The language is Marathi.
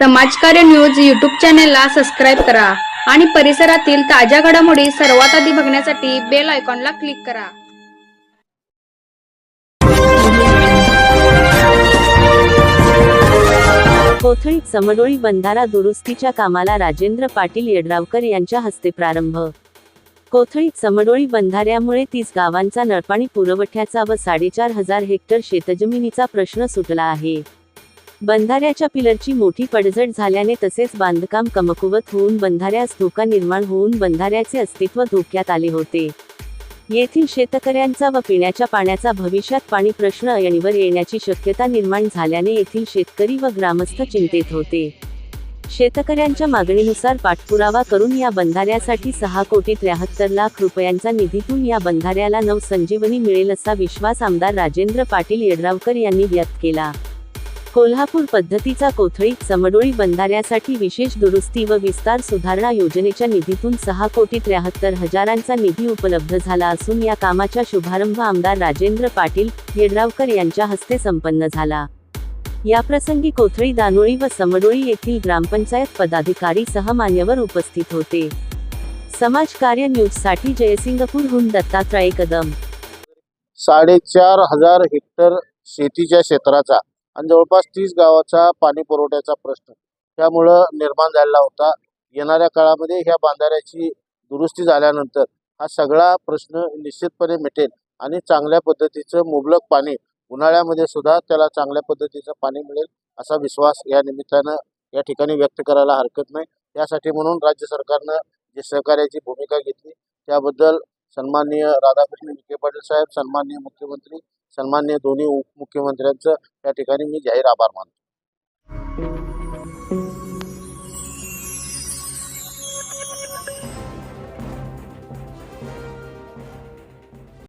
समाजकार्य न्यूज यूट्यूब चॅनेलला सबस्क्राईब करा आणि परिसरातील ताज्या घडामोडी सर्वात आधी बघण्यासाठी बेल आयकॉनला क्लिक करा. कोथळीत समडोळी बंधारा दुरुस्तीच्या कामाला राजेंद्र पाटील येडरावकर यांच्या हस्ते प्रारंभ. कोथळीत समडोळी बंधाऱ्यामुळे तीस गावांचा नळपाणी पुरवठ्याचा व साडेचार हजार हेक्टर शेतजमिनीचा प्रश्न सुटला आहे. बंधाऱ्याच्या पिलरची मोठी पडझड झाल्याने तसेच बांधकाम कमकुवत होऊन बंधाऱ्यास धोका निर्माण होऊन बंधाऱ्याचे अस्तित्व धोक्यात आले होते. येथील शेतकऱ्यांचा व पिण्याच्या पाण्याचा भविष्यात पाणी प्रश्न अयणीवर येण्याची शक्यता निर्माण झाल्याने येथील शेतकरी व ग्रामस्थ चिंतेत होते. शेतकऱ्यांच्या मागणीनुसार पाठपुरावा करून या बंधाऱ्यासाठी सहा कोटी त्र्याहत्तर लाख रुपयांचा निधीतून या बंधाऱ्याला नवसंजीवनी मिळेल असा विश्वास आमदार राजेंद्र पाटील येड्रावकर यांनी व्यक्त केला. कोल्हापूर पद्धतीचा कोथळीत समडोळी बंधाऱ्यासाठी विशेष दुरुस्ती व विस्तार सुधारणा योजनेच्या निधीतून सहा कोटी त्र्याहत्तर हजारांचा निधी उपलब्ध झाला असून या कामाचा शुभारंभ आमदार राजेंद्र पाटील येड्रावकर यांच्या हस्ते संपन्न झाला. याप्रसंगी कोथळी दानोळी व समडोळी येथील ग्रामपंचायत पदाधिकारी सह मान्यवर उपस्थित होते. समाजकार्य न्यूजसाठी जयसिंगपूरहून दत्तात्रय कदम. साडेचार हजार हेक्टर शेतीच्या क्षेत्राचा आणि जवळपास तीस गावाचा पाणी पुरवठ्याचा प्रश्न त्यामुळं निर्माण झालेला होता. येणाऱ्या काळामध्ये ह्या बांधाऱ्याची दुरुस्ती झाल्यानंतर हा सगळा प्रश्न निश्चितपणे मिटेल आणि चांगल्या पद्धतीचं मुबलक पाणी उन्हाळ्यामध्ये सुद्धा त्याला चांगल्या पद्धतीचं पाणी मिळेल असा विश्वास या निमित्तानं या ठिकाणी व्यक्त करायला हरकत नाही. त्यासाठी म्हणून राज्य सरकारनं जे सहकार्याची भूमिका घेतली त्याबद्दल सन्माननीय राधाकृष्ण विखे पाटील साहेब सन्माननीय मुख्यमंत्री सन्मान्य दोन्ही उपमुख्यमंत्र्यांचं या ठिकाणी मी जाहीर आभार मानतो.